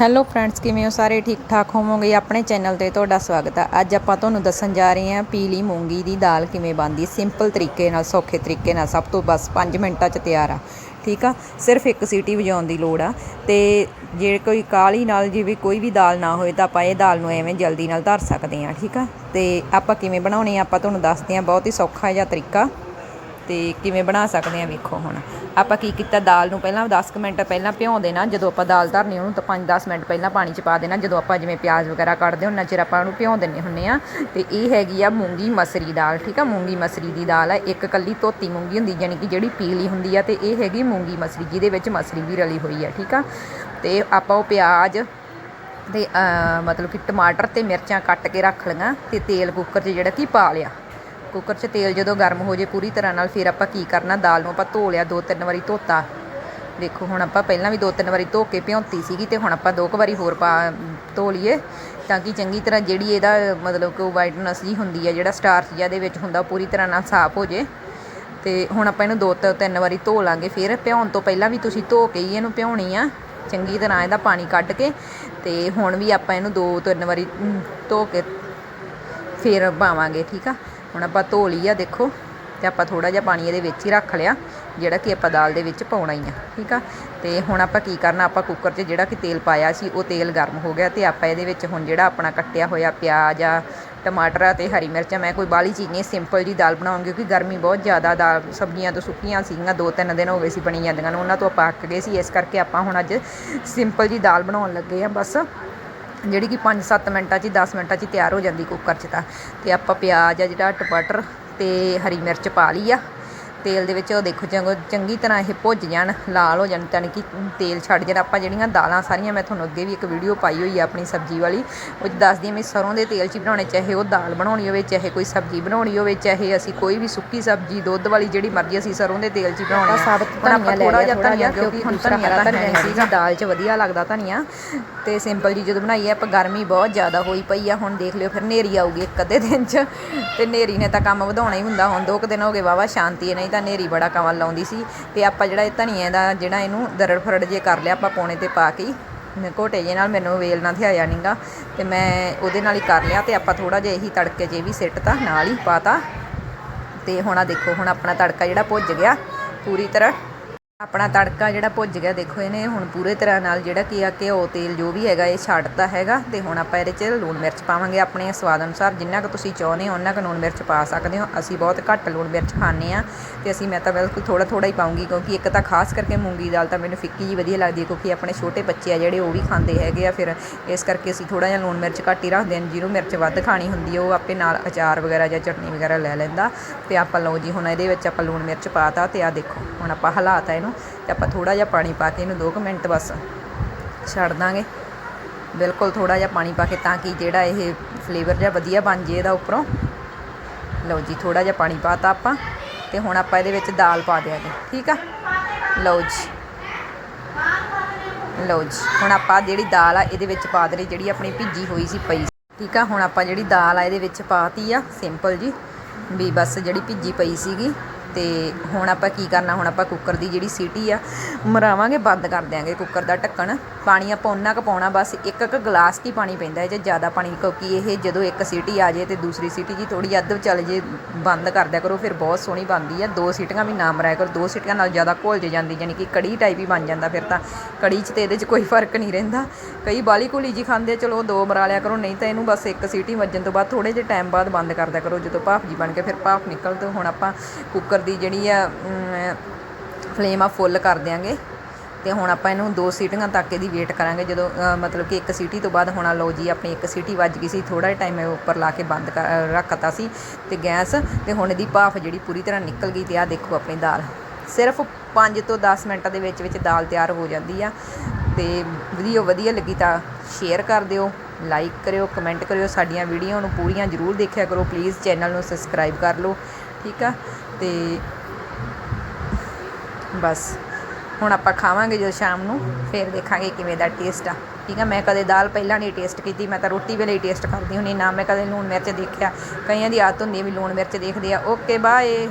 Hello friends, ਕਿਵੇਂ ਹੋ ਸਾਰੇ? ਠੀਕ ਠਾਕ ਹੋਵੋਗੇ? ਆਪਣੇ ਚੈਨਲ ਤੇ ਤੁਹਾਡਾ ਸਵਾਗਤ ਹੈ ਅੱਜ ਆਪਾਂ ਤੁਹਾਨੂੰ ਦੱਸਣ ਜਾ ਰਹੇ ਹਾਂ ਪੀਲੀ ਮੂੰਗੀ ਦੀ ਦਾਲ ਕਿਵੇਂ ਬਣਦੀ। ਸਿੰਪਲ ਤਰੀਕੇ ਨਾਲ, ਸੌਖੇ ਤਰੀਕੇ ਨਾਲ, ਸਭ ਤੋਂ ਬਸ 5 ਮਿੰਟਾਂ 'ਚ ਤਿਆਰ ਆ। ਠੀਕ ਆ? ਸਿਰਫ ਇੱਕ ਸੀਟੀ ਵਜਾਉਣ ਦੀ ਲੋੜ ਆ। ਤੇ ਜੇ ਕੋਈ ਕਾਲੀ ਨਾਲ ਜਿਵੇਂ ਕੋਈ ਵੀ ਦਾਲ ਨਾ ਹੋਏ ਤਾਂ ਆਪਾਂ ਇਹ ਦਾਲ ਨੂੰ ਐਵੇਂ ਜਲਦੀ ਨਾਲ ਧਰ ਸਕਦੇ ਹਾਂ। ਠੀਕ ਆ? ਤੇ ਆਪਾਂ ਕਿਵੇਂ ਬਣਾਉਣੀ ਆ, ਆਪਾਂ ਤੁਹਾਨੂੰ ਦੱਸਦੇ ਹਾਂ। ਬਹੁਤ ਹੀ ਸੌਖਾ ਜਿਹਾ ਤਰੀਕਾ। ਤੇ ਕਿਵੇਂ ਬਣਾ ਸਕਦੇ ਆ ਵੇਖੋ ਹੁਣ। ਆਪਾਂ ਕੀ ਕੀਤਾ, ਦਾਲ ਨੂੰ ਪਹਿਲਾਂ 10 ਕੁ ਮਿੰਟ ਪਹਿਲਾਂ ਭਿਉਂ ਦੇਣਾ। ਜਦੋਂ ਆਪਾਂ ਦਾਲ ਧਰਨੀ ਉਹਨੂੰ ਤਾਂ 5-10 ਮਿੰਟ ਪਹਿਲਾਂ ਪਾਣੀ 'ਚ ਪਾ ਦੇਣਾ। ਜਦੋਂ ਆਪਾਂ ਜਿਵੇਂ ਪਿਆਜ਼ ਵਗੈਰਾ ਕੱਢਦੇ ਹੁੰਨਾ ਚਿਰ ਆਪਾਂ ਉਹਨੂੰ ਭਿਉਂ ਦਿੰਨੇ ਹੁੰਨੇ ਆ। ਤੇ ਇਹ ਹੈਗੀ ਆ ਮੂੰਗੀ ਮਸਰੀ ਦਾਲ, ਠੀਕ ਆ? ਮੂੰਗੀ ਮਸਰੀ ਦੀ ਦਾਲ ਆ, ਇੱਕ ਕੱਲੀ ਧੋਤੀ ਮੂੰਗੀ ਹੁੰਦੀ ਯਾਨੀ ਕਿ ਜਿਹੜੀ ਪੀਲੀ ਹੁੰਦੀ ਆ। ਤੇ ਇਹ ਹੈਗੀ ਮੂੰਗੀ ਮਸਰੀ, ਜਿਹਦੇ ਵਿੱਚ ਮਸਰੀ ਵੀ ਰਲੀ ਹੋਈ ਆ, ਠੀਕ ਆ? ਤੇ ਆਪਾਂ ਉਹ ਪਿਆਜ਼ ਤੇ ਮਤਲਬ ਕਿ ਟਮਾਟਰ ਤੇ ਮਿਰਚਾਂ ਕੱਟ ਕੇ ਰੱਖ ਲਈਆਂ। ਤੇ ਤੇਲ ਕੁੱਕਰ 'ਚ ਜਿਹੜਾ ਕਿ ਪਾ ਲਿਆ। ਕੁੱਕਰ 'ਚ ਤੇਲ ਜਦੋਂ ਗਰਮ ਹੋ ਜੇ ਪੂਰੀ ਤਰ੍ਹਾਂ ਨਾਲ, ਫਿਰ ਆਪਾਂ ਕੀ ਕਰਨਾ? ਦਾਲ ਨੂੰ ਆਪਾਂ ਧੋ ਲਿਆ, ਦੋ ਤਿੰਨ ਵਾਰੀ ਧੋਤਾ। ਦੇਖੋ ਹੁਣ ਆਪਾਂ ਪਹਿਲਾਂ ਵੀ ਦੋ ਤਿੰਨ ਵਾਰੀ ਧੋ ਕੇ ਭਿਉਂਤੀ ਸੀਗੀ ਤੇ ਹੁਣ ਆਪਾਂ ਦੋ ਕੁ ਵਾਰੀ ਹੋਰ ਪਾ, ਧੋ ਲਈਏ ਤਾਂ ਕਿ ਚੰਗੀ ਤਰ੍ਹਾਂ ਜਿਹੜੀ ਇਹਦਾ ਮਤਲਬ ਕਿ ਵਾਈਟਨੈਸ ਜੀ ਹੁੰਦੀ ਹੈ ਜਿਹੜਾ ਸਟਾਰਚ ਜਿਹਾ ਦੇ ਵਿੱਚ ਹੁੰਦਾ, ਉਹ ਪੂਰੀ ਤਰ੍ਹਾਂ ਨਾਲ ਸਾਫ਼ ਹੋ ਜੇ। ਤੇ ਹੁਣ ਆਪਾਂ ਇਹਨੂੰ ਦੋ ਤੋਂ, ਤਿੰਨ ਵਾਰੀ ਧੋ ਲਾਂਗੇ। ਫਿਰ ਭਿਉਣ ਤੋਂ ਪਹਿਲਾਂ ਵੀ ਤੁਸੀਂ ਧੋ ਕੇ ਹੀ ਇਹਨੂੰ ਭਿਉਣੀ ਆ। ਚੰਗੀ ਤਰ੍ਹਾਂ ਇਹਦਾ ਪਾਣੀ ਕੱਢ ਕੇ ਤੇ ਹੁਣ ਵੀ ਆਪਾਂ ਇਹਨੂੰ ਦੋ ਤਿੰਨ ਵਾਰੀ ਧੋ ਕੇ ਫਿਰ ਪਾਵਾਂਗੇ, ਠੀਕ ਆ? ਹੁਣ ਆਪਾਂ ਧੋ ਲਈ ਆ, ਦੇਖੋ। ਤੇ ਆਪਾਂ ਥੋੜਾ ਜਿਹਾ ਪਾਣੀ ਇਹਦੇ ਵਿੱਚ ਹੀ ਰੱਖ ਲਿਆ, ਜਿਹੜਾ ਕਿ ਆਪਾਂ ਦਾਲ ਦੇ ਵਿੱਚ ਪਾਉਣਾ ਹੀ ਆ, ਠੀਕ ਆ? ਤੇ ਹੁਣ ਆਪਾਂ ਕੀ ਕਰਨਾ, ਆਪਾਂ ਕੁੱਕਰ 'ਚ ਜਿਹੜਾ ਕਿ ਤੇਲ ਪਾਇਆ ਸੀ, ਉਹ ਤੇਲ ਗਰਮ ਹੋ ਗਿਆ ਤੇ ਆਪਾਂ ਇਹਦੇ ਵਿੱਚ ਹੁਣ ਜਿਹੜਾ ਆਪਣਾ ਕੱਟਿਆ ਹੋਇਆ ਪਿਆਜ਼ ਆ, ਟਮਾਟਰ ਆ ਤੇ ਹਰੀ ਮਿਰਚਾਂ ਮੈਂ ਕੋਈ ਬਾਲੀ ਚੀਜ਼ ਨਹੀਂ ਸਿੰਪਲ ਜੀ ਦਾਲ ਬਣਾਉਂਗੀ, ਕਿਉਂਕਿ ਗਰਮੀ ਬਹੁਤ ਜ਼ਿਆਦਾ, ਦਾਲ ਸਬਜ਼ੀਆਂ ਤੋਂ ਸੁੱਕੀਆਂ ਸੀਗੀਆਂ, ਦੋ ਤਿੰਨ ਦਿਨ ਹੋ ਗਏ ਸੀ ਬਣੀ ਜਾਂਦੀਆਂ ਨੂੰ, ਉਹਨਾਂ ਤੋਂ ਆਪਾਂ ਅੱਕ ਗਏ ਸੀ, ਇਸ ਕਰਕੇ ਆਪਾਂ ਹੁਣ ਅੱਜ ਸਿੰਪਲ ਜੀ ਦਾਲ ਬਣਾਉਣ ਲੱਗੇ ਆ, ਬਸ। ਜਿਹੜੀ ਕਿ 5-7 ਮਿੰਟਾਂ 'ਚ ਹੀ 10 ਮਿੰਟਾਂ 'ਚ ਤਿਆਰ ਹੋ ਜਾਂਦੀ ਕੁੱਕਰ 'ਚ ਤਾਂ। ਤੇ ਆਪਾਂ ਪਿਆਜ਼ ਆ ਜਿਹੜਾ ਟਮਾਟਰ ਤੇ ਹਰੀ ਮਿਰਚ ਪਾ ਲਈ ਆ। ਤੇਲ ਦੇ ਵਿੱਚ ਉਹ ਦੇਖੋ ਚੰਗੋ ਚੰਗੀ ਤਰ੍ਹਾਂ ਇਹ ਭੁੱਜ ਜਾਣ ਲਾਲ ਹੋ ਜਾਣ ਯਾਨੀ ਕਿ ਤੇਲ ਛੱਡ ਜਾਣ। ਆਪਾਂ ਜਿਹੜੀਆਂ ਦਾਲਾਂ ਸਾਰੀਆਂ ਮੈਂ ਤੁਹਾਨੂੰ ਅੱਗੇ ਵੀ ਇੱਕ ਵੀਡੀਓ ਪਾਈ ਹੋਈ ਆ ਆਪਣੀ ਸਬਜ਼ੀ ਵਾਲੀ ਉਹ ਦੱਸਦੀ ਹਾਂ ਮੈਂ ਸਰੋਂ ਦੇ ਤੇਲ 'ਚ ਹੀ ਬਣਾਉਣੇ ਚਾਹੇ ਉਹ ਦਾਲ ਬਣਾਉਣੀ ਹੋਵੇ ਚਾਹੇ ਕੋਈ ਸਬਜ਼ੀ ਬਣਾਉਣੀ ਹੋਵੇ ਚਾਹੇ ਅਸੀਂ ਕੋਈ ਵੀ ਸੁੱਕੀ ਸਬਜ਼ੀ ਦੁੱਧ ਵਾਲੀ ਜਿਹੜੀ ਮਰਜ਼ੀ ਅਸੀਂ ਸਰੋਂ ਦੇ ਤੇਲ 'ਚ ਹੀ ਬਣਾਉਣੀ ਆ। ਸਾਬਤ ਧਨੀਆ ਲੈ ਥੋੜਾ ਲਿਆ, ਜਿਹਾ ਥੋੜ੍ਹਾ ਧਨੀਆ ਕਿਉਂਕਿ ਹੁਣ ਧਨੀਆ ਤਾਂ ਧਨੀਆ ਹੈ ਸੀਗਾ। ਦਾਲ 'ਚ ਵਧੀਆ ਲੱਗਦਾ ਧਨੀਆ ਤੇ ਸਿੰਪਲ ਜੀ ਜਦੋਂ ਬਣਾਈ ਹੈ ਆਪਾਂ ਗਰਮੀ ਬਹੁਤ ਜ਼ਿਆਦਾ ਹੋਈ ਪਈ ਆ ਹੁਣ ਦੇਖ ਲਿਓ ਫਿਰ ਨੇਰੀ ਆਊਗੀ ਇੱਕ ਅੱਧੇ ਦਿਨ 'ਚ ਤੇ ਨੇਰੀ ਨੇ ਤਾਂ ਕੰਮ ਵਧਾਉਣਾ ਹੀ ਹੁੰਦਾ ਹੁਣ ਦੋ ਕੁ ਦਿਨ ਹੋ ਗਏ ਵਾਵਾ ਸ਼ਾਂਤੀ ਨਹੀਂ ਤਾਂ ਨੇਰੀ ਬੜਾ ਕਮਲ ਲਾਉਂਦੀ ਸੀ ਤੇ ਆਪਾਂ ਜਿਹੜਾ ਇਹ ਧਨੀਏ ਦਾ ਜਿਹੜਾ ਇਹਨੂੰ ਦਰੜ ਫਰੜ ਜੇ ਕਰ ਲਿਆ, ਆਪਾਂ ਪੌਣੇ ਤੇ ਪਾ ਕੇ ਹੀ। ਘੋਟੇ ਜੇ ਨਾਲ ਮੈਨੂੰ ਵੇਲ ਨਾ ਥਿਆਇਆ ਨਹੀਂਗਾ ਤੇ ਮੈਂ ਉਹਦੇ ਨਾਲ ਹੀ ਕਰ ਲਿਆ ਤੇ ਆਪਾਂ ਥੋੜਾ ਜਿਹਾ ਇਹੀ ਤੜਕੇ ਜੇ ਇਹ ਵੀ ਸਿੱਟਤਾ ਨਾਲ ਹੀ ਪਾਤਾ ਤੇ। ਹੁਣ ਆ ਦੇਖੋ, ਹੁਣ ਆਪਣਾ ਤੜਕਾ ਜਿਹੜਾ ਭੁੱਜ ਗਿਆ ਪੂਰੀ ਤਰ੍ਹਾਂ। ਆਪਣਾ ਤੜਕਾ ਜਿਹੜਾ ਭੁੱਜ ਗਿਆ, ਦੇਖੋ ਇਹਨੇ ਹੁਣ ਪੂਰੇ ਤਰ੍ਹਾਂ ਨਾਲ ਜਿਹੜਾ ਕੀ ਆ ਘਿਓ ਤੇਲ ਜੋ ਵੀ ਹੈਗਾ ਇਹ ਛੱਡਤਾ ਹੈਗਾ ਤੇ ਹੁਣ ਆਪਾਂ ਇਹਦੇ 'ਚ ਲੂਣ ਮਿਰਚ ਪਾਵਾਂਗੇ ਆਪਣੇ ਸਵਾਦ ਅਨੁਸਾਰ, ਜਿੰਨਾ ਕੁ ਤੁਸੀਂ ਚਾਹੁੰਦੇ ਹੋ ਉਹਨਾਂ ਕੁ ਲੂਣ ਮਿਰਚ ਪਾ ਸਕਦੇ ਹੋ। ਅਸੀਂ ਬਹੁਤ ਘੱਟ ਲੂਣ ਮਿਰਚ ਖਾਂਦੇ ਆ ਤੇ ਅਸੀਂ ਮੈਂ ਤਾਂ ਬਿਲਕੁਲ ਥੋੜਾ ਥੋੜਾ ਹੀ ਪਾਉਂਗੀ ਕਿਉਂਕਿ ਇੱਕ ਤਾਂ ਖਾਸ ਕਰਕੇ ਮੂੰਗੀ ਦਾਲ ਤਾਂ ਮੈਨੂੰ ਫਿੱਕੀ ਜੀ ਵਧੀਆ ਲੱਗਦੀ ਹੈ ਕਿਉਂਕਿ ਆਪਣੇ ਛੋਟੇ ਬੱਚੇ ਆ ਜਿਹੜੇ ਉਹ ਵੀ ਖਾਂਦੇ ਹੈਗੇ ਆ, ਫਿਰ ਇਸ ਕਰਕੇ ਅਸੀਂ ਥੋੜਾ ਜਿਹਾ ਲੂਣ ਮਿਰਚ ਘੱਟ ਹੀ ਰੱਖਦੇ ਹਾਂ। ਜਿਹਨੂੰ ਮਿਰਚ ਵੱਧ ਖਾਣੀ ਹੁੰਦੀ ਹੈ ਉਹ ਆਪੇ ਨਾਲ ਅਚਾਰ ਵਗੈਰਾ ਜਾਂ ਚਟਨੀ ਵਗੈਰਾ ਲੈ ਲੈਂਦਾ ਤੇ ਆਪਾਂ ਲਓ ਜੀ, ਹੁਣ ਇਹਦੇ ਵਿੱਚ ਆਪਾਂ ਲੂਣ ਮਿਰਚ ਪਾਤਾ ਤੇ ਆ ਦੇਖੋ, ਹੁਣ ਆਪਾਂ ਹਲਾਤਾ ਇਹਨੂੰ ਤੇ ਆਪਾਂ ਥੋੜਾ ਜਿਹਾ ਪਾਣੀ ਪਾ ਕੇ ਇਹਨੂੰ 2 ਮਿੰਟ ਬਸ ਛੱਡ ਦਾਂਗੇ। ਬਿਲਕੁਲ ਥੋੜਾ ਜਿਹਾ ਪਾਣੀ ਪਾ ਕੇ ਤਾਂ ਕਿ ਜਿਹੜਾ ਇਹ ਫਲੇਵਰ ਜਿਹਾ ਵਧੀਆ ਬਣ ਜੇ ਇਹਦਾ ਉੱਪਰੋਂ। ਲਓ ਜੀ ਥੋੜਾ ਜਿਹਾ ਪਾਣੀ ਪਾਤਾ ਆਪਾਂ ਤੇ ਹੁਣ ਆਪਾਂ ਇਹਦੇ ਵਿੱਚ ਦਾਲ ਪਾ ਦਿਆਂਗੇ, ਠੀਕ ਆ? ਲਓ ਜੀ। ਲਓ ਜੀ, ਹੁਣ ਆਪਾਂ ਜਿਹੜੀ ਦਾਲ ਆ ਇਹਦੇ ਵਿੱਚ ਪਾ ਦੇਣੀ, ਜਿਹੜੀ ਆਪਣੀ ਭਿੱਜੀ ਹੋਈ ਸੀ ਪਈ ਸੀ। ਠੀਕ ਆ? ਹੁਣ ਆਪਾਂ ਜਿਹੜੀ ਦਾਲ ਆ ਇਹਦੇ ਵਿੱਚ ਪਾਤੀ ਆ ਸਿੰਪਲ ਜੀ, ਵੀ ਬਸ ਜਿਹੜੀ ਭਿੱਜੀ ਪਈ ਸੀਗੀ। ਤੇ ਹੁਣ ਆਪਾਂ ਕੀ ਕਰਨਾ ਹੁਣ ਆਪਾਂ ਕੁੱਕਰ ਦੀ ਜਿਹੜੀ ਸੀਟੀ ਆ ਮਰਾਵਾਂਗੇ ਬੰਦ ਕਰ ਦਿਆਂਗੇ ਕੁੱਕਰ ਦਾ ਢੱਕਣ। ਪਾਣੀ ਆਪਾਂ ਉਨਾ ਕੁ ਪਾਉਣਾ ਬਸ ਇੱਕ ਇੱਕ ਗਲਾਸ ਕੀ ਪਾਣੀ ਪੈਂਦਾ ਇਹ 'ਚ ਜ਼ਿਆਦਾ ਪਾਣੀ ਕਿਉਂਕਿ ਇਹ ਜਦੋਂ ਇੱਕ ਸੀਟੀ ਆ ਜੇ ਤੇ ਦੂਸਰੀ ਸੀਟੀ ਜੀ ਥੋੜੀ ਅੱਧ ਚੱਲ ਜੇ ਬੰਦ ਕਰ ਦਿਆ ਕਰੋ ਫਿਰ ਬਹੁਤ ਸੋਹਣੀ ਬਣਦੀ ਆ। ਦੋ ਸੀਟੀਆਂ ਵੀ ਨਾ ਮਰਾਇਆ ਕਰੋ ਦੋ ਸੀਟੀਆਂ ਨਾਲ ਜ਼ਿਆਦਾ ਘੋਲ ਜੇ ਜਾਂਦੀ ਯਾਨੀ ਕਿ ਕੜੀ ਟਾਈਪ ਹੀ ਬਣ ਜਾਂਦਾ ਫਿਰ ਤਾਂ। ਕੜੀ 'ਚ ਤੇ ਇਹਦੇ 'ਚ ਕੋਈ ਫ਼ਰਕ ਨਹੀਂ ਰਹਿੰਦਾ। ਕਈ ਬਾਲੀ ਘੁਲੀ ਜੀ ਖਾਂਦੇ ਆ, ਚਲੋ ਦੋ ਮਰਾ ਲਿਆ ਕਰੋ ਨਹੀਂ ਤਾਂ ਇਹਨੂੰ ਬਸ ਇੱਕ ਸੀਟੀ ਵੱਜਣ ਤੋਂ ਬਾਅਦ ਥੋੜੇ ਜਿਹੇ ਟਾਈਮ ਬਾਅਦ ਬੰਦ ਕਰ ਦਿਆ ਕਰੋ ਜਦੋਂ ਭਾਫ ਜੀ ਬਣ ਕੇ ਫਿਰ ਭਾਫ ਨਿਕਲ ਤੇ ਹੁਣ ਆਪਾਂ ਕੁੱਕਰ ਦੀ ਜਿਹੜੀ ਆ ਫਲੇਮ ਆ ਫੁੱਲ ਕਰ ਦਿਆਂਗੇ। ਤੇ ਹੁਣ ਆਪਾਂ ਇਹਨੂੰ ਦੋ ਸੀਟੀਆਂ ਤੱਕ ਇਹਦੀ ਵੇਟ ਕਰਾਂਗੇ। ਜਦੋਂ ਮਤਲਬ ਕਿ ਇੱਕ ਸੀਟੀ ਤੋਂ ਬਾਅਦ ਹੁਣ ਲਓ ਜੀ, ਆਪਣੀ ਇੱਕ ਸੀਟੀ ਵੱਜ ਗਈ ਸੀ ਥੋੜਾ ਜਿਹਾ ਟਾਈਮ ਉੱਪਰ ਲਾ ਕੇ ਬੰਦ ਕਰ ਰੱਖਤਾ ਸੀ। ਤੇ ਗੈਸ, ਤੇ ਹੁਣ ਇਹਦੀ ਭਾਫ ਜਿਹੜੀ ਪੂਰੀ ਤਰ੍ਹਾਂ ਨਿਕਲ ਗਈ ਤੇ ਆ ਦੇਖੋ ਆਪਣੀ ਦਾਲ। ਸਿਰਫ 5 ਤੋਂ 10 ਮਿੰਟਾਂ ਦੇ ਵਿੱਚ ਵਿੱਚ ਦਾਲ ਤਿਆਰ ਹੋ ਜਾਂਦੀ ਆ। ਤੇ ਵੀਡੀਓ ਵਧੀਆ ਲੱਗੀ ਤਾਂ ਸ਼ੇਅਰ ਕਰ ਦਿਓ ਲਾਈਕ ਕਰਿਓ ਕਮੈਂਟ ਕਰਿਓ। ਸਾਡੀਆਂ ਵੀਡੀਓ ਨੂੰ ਪੂਰੀਆਂ ਜ਼ਰੂਰ ਦੇਖਿਆ ਕਰੋ। ਪਲੀਜ਼ ਚੈਨਲ ਨੂੰ ਸਬਸਕ੍ਰਾਈਬ ਕਰ ਲਓ, ਠੀਕ ਆ? ਤੇ ਬਸ। ਹੁਣ ਆਪਾਂ ਖਾਵਾਂਗੇ ਜਦੋਂ ਸ਼ਾਮ ਨੂੰ, ਫਿਰ ਦੇਖਾਂਗੇ ਕਿਵੇਂ ਦਾ ਟੇਸਟ ਆ। ਠੀਕ ਆ, ਮੈਂ ਕਦੇ ਦਾਲ ਪਹਿਲਾਂ ਨਹੀਂ ਟੇਸਟ ਕੀਤੀ, ਮੈਂ ਤਾਂ ਰੋਟੀ ਵੇਲੇ ਹੀ ਟੇਸਟ ਕਰਦੀ ਹੁੰਦੀ ਨਾ ਮੈਂ ਕਦੇ ਲੂਣ ਮਿਰਚ ਦੇਖਿਆ। ਕਈਆਂ ਦੀ ਆਦਤ ਹੁੰਦੀ ਵੀ ਲੂਣ ਮਿਰਚ ਦੇਖਦੇ ਆ। Okay bye